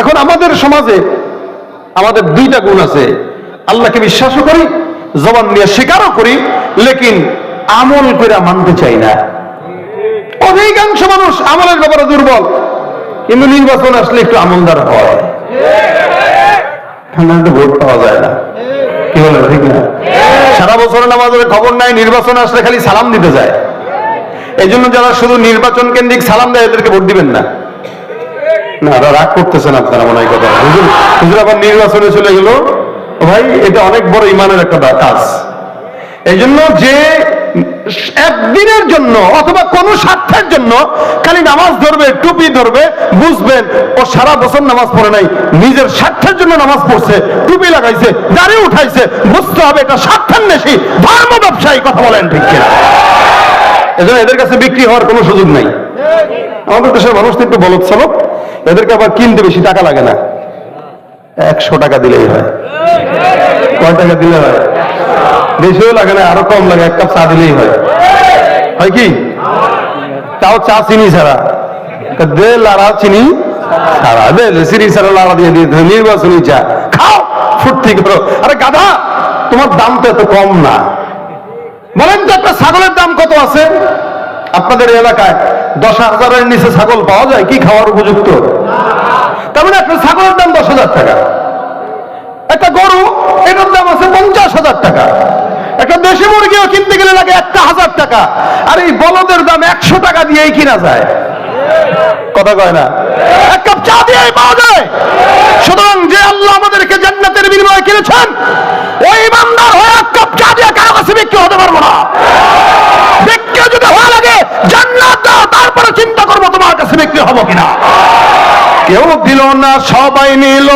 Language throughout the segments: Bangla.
এখন আমাদের সমাজে আমাদের দুইটা গুণ আছে। আল্লাহকে বিশ্বাসও করি, জবান দিয়ে স্বীকারও করি, লেকিন আমল করে মানতে চাই না। অধিকাংশ মানুষ আমলের ব্যাপারে দুর্বল। কিন্তু নির্বাচন আসলে একটু আমলদার হয়। পাওয়া যায় না। কি সারা বছর নামাজের খবর নাই, নির্বাচন আসলে খালি সালাম দিতে যায়। এই জন্য যারা শুধু নির্বাচন কেন্দ্রিক সালাম দেয়, এদেরকে ভোট দিবেন না। না রাগ করতেছেন আপনারা মনে হয় কথা। হুজুর হুজুর আবার নির্বাচনে চলে গেল। ভাই, এটা অনেক বড় ইমানের একটা কাজ। এই জন্য যে একদিনের জন্য অথবা কোন স্বার্থের জন্য খালি নামাজ ধরবে, টুপি ধরবে, বুঝবেন, ও সারা বছর নামাজ পড়ে নাই, নিজের স্বার্থের জন্য নামাজ পড়ছে, টুপি লাগাইছে, দাড়ি উঠাইছে, বুঝতে হবে এটা স্বার্থের নেশি, ধর্ম ব্যবসায়ী, কথা বলেন ঠিক এজন্য এদের কাছে বিক্রি হওয়ার কোনো সুযোগ নাই। আমাদের দেশের মানুষ তো একটু বলদ সলব এদেরকে আবার কিনতে বেশি টাকা লাগে না। একশো টাকা দিলেই হয়। কয় টাকা দিলে হয়? বেশিও লাগে না, আরও কম লাগে, এক কাপ চা দিলেই হয়। হয় কি? তাও চা চিনি ছাড়া। দে লাড়া চিনি ছাড়া। দে ছাড়া লাড়া দিয়ে দিয়ে নির্বাচনী চা। খাও ফুর্তি করো আরে গাধা, তোমার দাম তো এত কম না। বলেন তো একটা ছাগলের দাম কত আছে? আপনাদের এলাকায় দশ হাজারের নিচে ছাগল পাওয়া যায়? কি খাওয়ার উপযুক্ত? তার মানে একটা ছাগলের দাম দশ হাজার টাকা। একটা গরু, এটার দাম আছে পঞ্চাশ হাজার টাকা। একটা দেশি মুরগিও কিনতে গেলে লাগে একটা হাজার টাকা। আর এই বলদের দাম একশো টাকা দিয়েই কিনা যায়। কথা কয় না? এক কাপ চা দিয়েই পাওয়া যায়। সুতরাং যে আল্লাহ আমাদেরকে জান্নাতের বিনিময়ে কিনেছেন, ওই ইমানদার হয়ে এক কাপ চা দিয়ে কারও কাছে বিক্রি হতে পারব না। বিক্রি যদি হওয়া লাগে তারপরে চিন্তা করব তোমার কাছে বিক্রি হব কিনা। কেউ দিল না, সবাই নিল।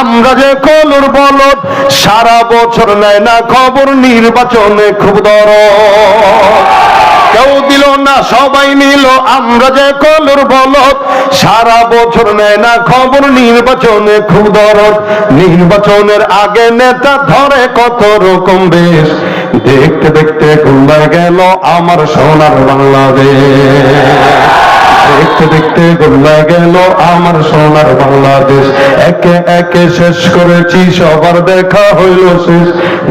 আমরা যে কলুর বলদ, সারা বছর নেয় না খবর, নির্বাচনে খুব দর কেউ দিল না, সবাই নিল। আমরা যে কলুর বলত সারা বছর নেয় না খবর, নির্বাচনে খুব দরদ। নির্বাচনের আগে নেতা ধরে কত রকম বেশ। দেখতে দেখতে গুন্ডা গেল আমার সোনার বাংলাদেশ। দেখতে দেখতে গোল্লা গেল আমার সোনার বাংলাদেশ। একে একে শেষ করেছি, সবার দেখা হইল শেষ।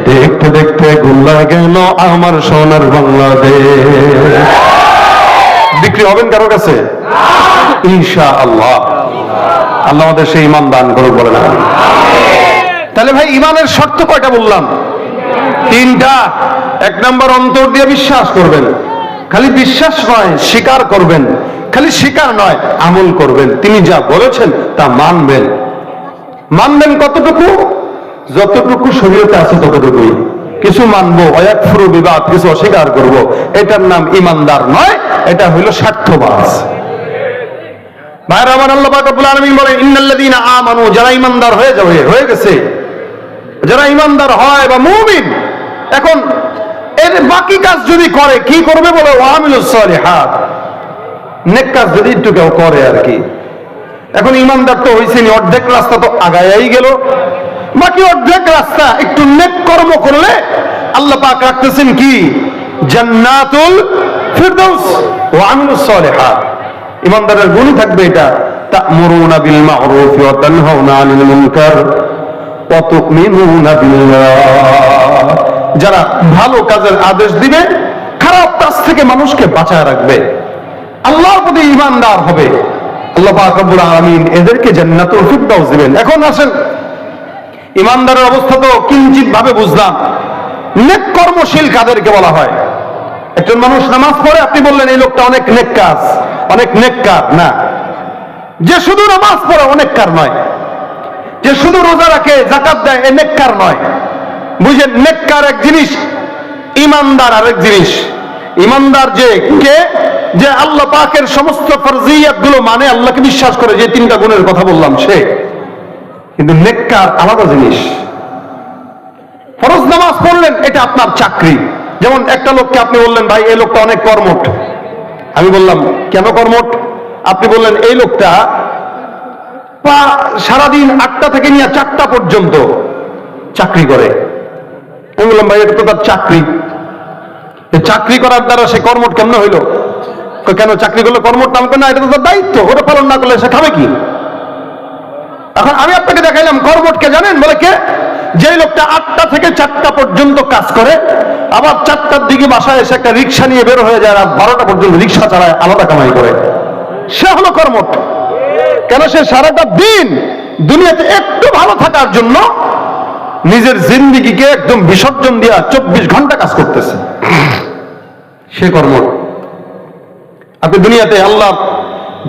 দেখতে দেখতে গোল্লা গেল আমার সোনার বাংলাদেশ। বিক্রি হবেন কারও কাছে? ইনশা আল্লাহ আল্লাহ আমাদের সেই ইমান দান করুক বলে না তাহলে ভাই, ইমানের শর্ত কয়টা বললাম? তিনটা। এক নম্বর, অন্তর দিয়ে বিশ্বাস করবেন। খালি বিশ্বাস নয়, স্বীকার করবেন। খালি স্বীকার নয়, আমল করবেন। তিনি যা বলেছেন তা মানবেন। মানবেন কতটুকু? যতটুকু শরীরতে আছে ততটুকুই। কিছু মানবো অয়াকফুরু বিবাদ, কিছু অস্বীকার করব। এটার নাম ইমানদার নয়, এটা হইল স্বার্থবাজ। ভাইরা আমার আল্লাহ ইন্নাল্লাযীনা আমানু যারা ইমানদার হয়ে যাবে, হয়ে গেছে। যারা ইমানদার হয় বা মুমিন, এখন এর বাকি কাজ যদি করে, কি করবে বলে? ওয়ামিলুস সালিহাত। নেক কাজ যদি একটু কেউ করে আর কি। এখন ইমানদার তো হয়েছেনি অর্ধেক রাস্তা তো আগায়াই গেল। বাকি অর্ধেক রাস্তা একটু নেক কর্ম করলে আল্লাহ পাক রাখতেছেন কি? জান্নাতুল ফিরদৌস ওয়া আমিলুস সালিহাত ইমানদারের গুণ থাকবে এটা। তা'মুরুনা বিল মা'রুফি ওয়া তানহাউনা আনিল মুনকার ওয়া তু'মিনুনা বিল্লাহ। যারা ভালো কাজের আদেশ দিবে, খারাপ কাজ থেকে মানুষকে বাঁচায় রাখবে। আল্লাহর প্রতি ইমানদার হবে। আল্লাহ আলামিন এদেরকে ফিরদাউস দিবেন। এখন আসেন। ইমানদারের অবস্থা তো কিঞ্চিত ভাবে বুঝলাম। নেক কর্মশীল কাদেরকে বলা হয়। একজন মানুষ নামাজ পড়ে, আপনি বললেন, এই লোকটা অনেক নেক কাজ। অনেক নেককার না। যে শুধু নামাজ পড়ে অনেককার নয়। যে শুধু রোজা রাখে জাকাত দেয়, এ নেককার নয়। বুঝেন নেককার এক জিনিস ইমানদার আরেক জিনিস। ইমানদার যে কে? যে আল্লাহ পাকের সমস্ত ফরজিয়াতগুলো মানে আল্লাহকে বিশ্বাস করে, যে তিনটা গুণের কথা বললাম, সে। কিন্তু নেককার আলাদা জিনিস। ফরজ নামাজ পড়লেন, এটা আপনার চাকরি। যেমন একটা লোককে আপনি বললেন, ভাই, এই লোকটা অনেক কর্মঠ। আমি বললাম, কেন কর্মঠ? আপনি বললেন, এই লোকটা সারাদিন আটটা থেকে নিয়ে চারটা পর্যন্ত চাকরি করে। আমি বললাম, ভাই, এটা তো তার চাকরি। চাকরি করার দ্বারা সে কর্মঠ কেমন হইল? কেন চাকরি করলে কর্মঠ নাম করে না, এটা তো তার দায়িত্ব। ওটা পালন না করলে সে খাবে কি? এখন আমি আপনাকে দেখাইলাম কর্মটকে জানেন? বলে কে? যে লোকটা আটটা থেকে চারটা পর্যন্ত কাজ করে, আবার চারটার দিকে বাসায় এসে একটা রিক্সা নিয়ে বের হয়ে যায়, রাত বারোটা পর্যন্ত রিক্সা চালায়, আলাদা কামাই করে। সে হলো কর্মট কেন সে সারাটা দিন দুনিয়াতে একটু ভালো থাকার জন্য নিজের জিন্দিগিকে একদম বিসর্জন দিয়া চব্বিশ ঘণ্টা কাজ করতেছে? সে কর্মট আপনি দুনিয়াতে আল্লাহ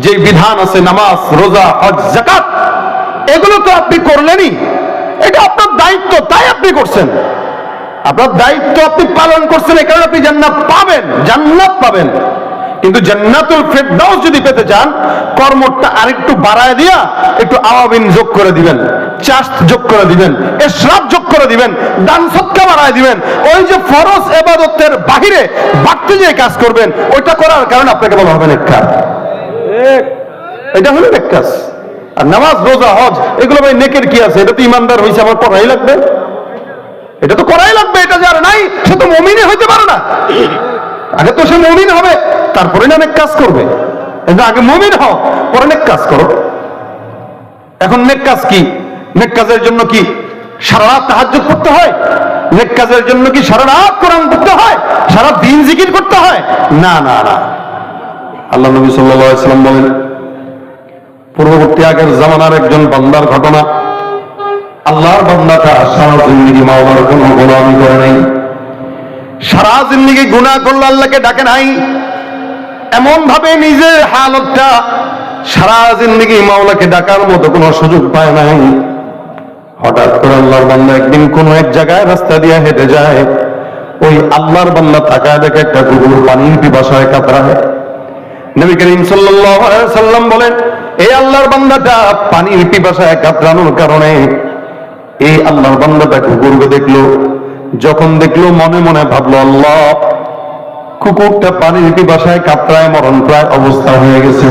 যে বিধান আছে, নামাজ, রোজা, হজ জাকাত এগুলো তো আপনি করলেনই। এটা আপনার দায়িত্ব, তাই আপনি করছেন। আপনার দায়িত্ব আপনি পালন করছেন, এই কারণে আপনি জান্নাত পাবেন জান্নাত পাবেন। কিন্তু জান্নাতুল ফেরদাউস যদি পেতে চান, কর্মটা আরেকটু বাড়ায় দিয়া একটু আওয়াবিন যোগ করে দিবেন চাষ যোগ করে দিবেন এসরাফ যোগ করে দিবেন, দান সৎকা বাড়ায় দিবেন। ওই যে ফরজ এবাদতের বাহিরে বাড়তে যে কাজ করবেন, ওইটা করার কারণে আপনাকে বলা হবে নেককার। এটা হলো নেক কাজ আর নামাজ, রোজা, হজ, এগুলো ভাই নেকের কি আছে? এটা তো ইমানদার হয়েছে আমার করাই লাগবে। এটা তো করাই লাগবে, এটা যার নাই, সে তো মমিনই হইতে পারে না। আগে তো সে মমিন হবে, তারপরে অনেক কাজ করবে। আগে মমিন হও, পরে নেক কাজ করো। এখন নেক কাজ কি? নেক কাজের জন্য কি সারা রাত তাহাজ্জুদ করতে হয়? নেক কাজের জন্য কি সারা রাত কোরআন পড়তে হয়? সারা দিন জিকির করতে হয়? না না না। আল্লাহ নবী সাল্লাম বলেন, পূর্ববর্তী আগের জামানার একজন বান্দার ঘটনা। আল্লাহর বান্দাটা সারা জিন্দগি মাওলার কোনো গোলামি করে নাই। সারা জিন্দগি গুনাহ করল আল্লাহকে ডাকে নাই। এমন ভাবে নিজের হালতটা সারা জিন্দগি মাওলাকে ডাকার মতো কোনো সুযোগ পায় নাই। হঠাৎ করে আল্লাহর বান্দা একদিন কোন এক জায়গায় রাস্তা দিয়ে হেঁটে যায়। ওই আল্লাহর বান্দা তাকায় দেখে একটা কুকুর পানির পিপাসায় কাতরায়। নবী করিম সাল্লাম বলেন এই আল্লাহর বান্দাটা পানির পিপাসায় কাতরানোর কারণে এই আল্লাহর বান্দাটা কুকুরকে দেখল। যখন দেখল, মনে মনে ভাবলো, আল্লাহ, কুকুরটা পানির পিপাসায় কাতরায় মরণ প্রায় অবস্থা হয়ে গেছে।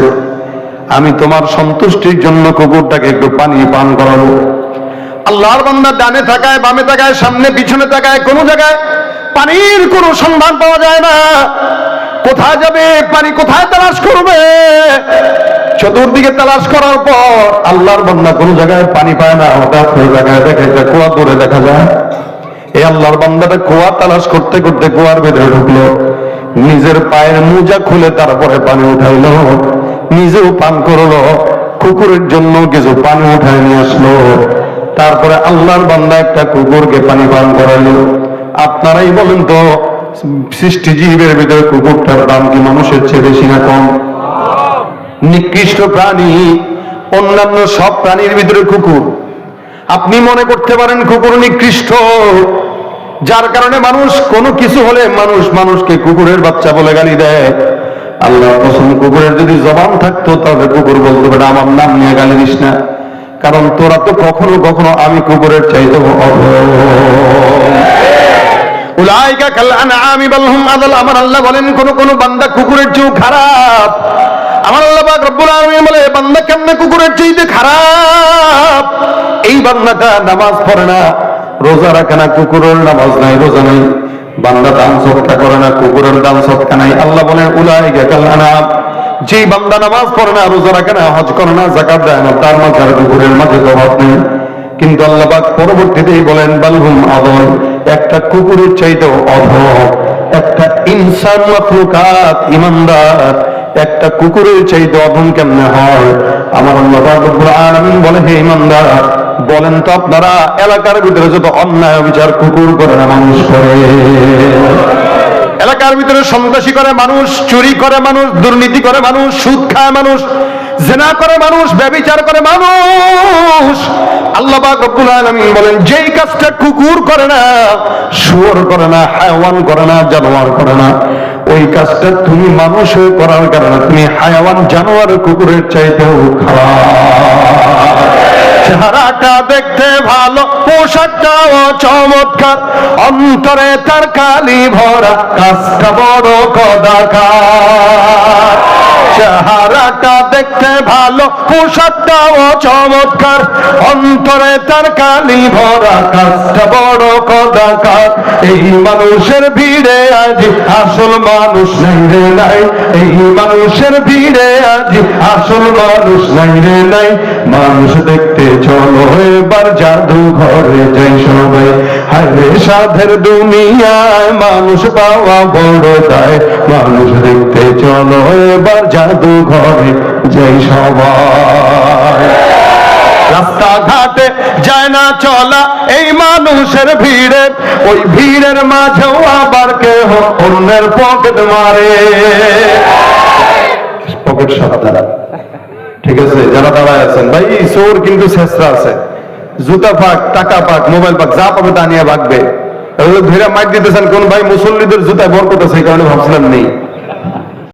আমি তোমার সন্তুষ্টির জন্য কুকুরটাকে একটু পানি পান করাবো। আল্লাহর বান্দা ডানে থাকায়, বামে থাকায়, সামনে পিছনে থাকায়, কোনো জায়গায় পানির কোনো সন্ধান পাওয়া যায় না। কোথায় যাবে? পানি কোথায় তালাশ করবে? চতুর্দিকে তালাশ করার পর আল্লাহর বান্দা কোন জায়গায় পানি পায় না। হঠাৎ ওই জায়গায় দেখে কুয়া দেখা যায়। এই আল্লাহর বান্দাটা কুয়া তালাশ করতে করতে কুয়ার ভেতরে ঢুকলো। নিজের পায়ের মোজা খুলে তারপরে পানি উঠাইলো। নিজেও পান করল। কুকুরের জন্য কিছু পানি উঠায় নিয়ে আসলো। তারপরে আল্লাহর বান্দা একটা কুকুরকে পানি পান করাইলো। আপনারাই বলেন তো সৃষ্টি জীবের ভিতরে কুকুরটার দাম কি মানুষের চেয়ে বেশি না কম? নিকৃষ্ট প্রাণী, অন্যান্য সব প্রাণীর ভিতরে কুকুর। আপনি মনে করতে পারেন কুকুর নিকৃষ্ট। যার কারণে মানুষ কোনো কিছু হলে মানুষ মানুষকে কুকুরের বাচ্চা বলে গালি দেয়। আল্লাহ কুকুরের যদি জবান থাকতো, তাহলে কুকুর বলতে পারে আমার নাম নিয়ে গালি দিস না। কারণ তোরা তো কখনো কখনো আমি কুকুরের চাইতে উলাইকা কাল আনআমি বাল হুম আদাল। আমার আল্লাহ বলেন, কোন কোন বান্দা কুকুরের চেয়েও খারাপ। আমার আল্লাহ পাক রব্বুল আলামিন বলে, বান্দা কেমনে কুকুরের চাইতে খারাপ? এই বান্দাটা নামাজ পড়ে না। রোজা রাখে না, কুকুরের নামাজ নাই, রোজা নাই। বান্দা দান সৎকা করে না, কুকুরের দান সৎকা নাই। আল্লাহ বলেন উলাইকা কাল আনআম যেই বান্দা নামাজ পড়ে না, রোজা রাখে না, হজ করে না জাকাত দেয় না, তার মাঝে আর কুকুরের মাঝে জবাব নেই। কিন্তু আল্লাহবাক পরবর্তীতেই বলেন বালহুম আদল একটা কুকুরের চাইতেও অধম। একটা ইনসান মাফলুকাত ইমানদার। একটা কুকুরের চাইতে অধম কেমনে হয়? আমার আল্লাহ বলে, হে ইমানদার বলেন তো আপনারা, এলাকার ভিতরে যত অন্যায় বিচার কুকুর করে না মানুষ করে। এলাকার ভিতরে সন্ত্রাসী করে মানুষ, চুরি করে মানুষ, দুর্নীতি করে মানুষ, সুদ খায় মানুষ, জেনা করে মানুষ, ব্যবিচার করে মানুষ। আল্লাহ রব্বুল আলামিন বলেন, যেই কাজটা কুকুর করে না, শুয়োর করে না, হায়াওয়ান করে না, জানোয়ার করে না, ওই কাজটা তুমি মানুষ করার কারণে তুমি হায়াওয়ান, জানোয়ার, কুকুরের চাইতেও খারাপ। চেহারাটা দেখতে ভালো, পোশাকটাও চমৎকার, অন্তরে তার কালি ভরা, কাজটা বড় কদাকার। চেহারাটা দেখতে ভালো, পোশাকটাও চমৎকার, অন্তরে তার কালি ভরা, কাজটা বড় কদাকার। এই মানুষের ভিড়ে আজ আসল মানুষ নাই রে নাই, এই মানুষের ভিড়ে আজ আসল মানুষ নাই রে নাই। মানুষ দেখতে চলো, এবার জাদু ঘরে যাই সবাই। হায় সাধের দুনিয়ায় মানুষ পাওয়া বড় দায়। মানুষ দেখতে চলো, এবার জাদু ঘরে যাই সবাই। রাস্তাঘাটে যায় না চলা এই মানুষের ভিড়ে। ওই ভিড়ের মাঝেও আবার কেহ অন্যের পকেট মারে। পকেট সাবধান ঠিক আছে, যারা দাঁড়ায় আছেন। ভাই চোর কিন্তু শেষরা আছে। জুতা পাক টাকা পাক মোবাইল পাক যা পাবে তা নিয়ে ভাগবে। ধীরে মাইক দিতেছেন, কোন ভাই মুসল্লিদের জুতায় বরকত আছে, এই কারণে ভাবছিলাম নেই।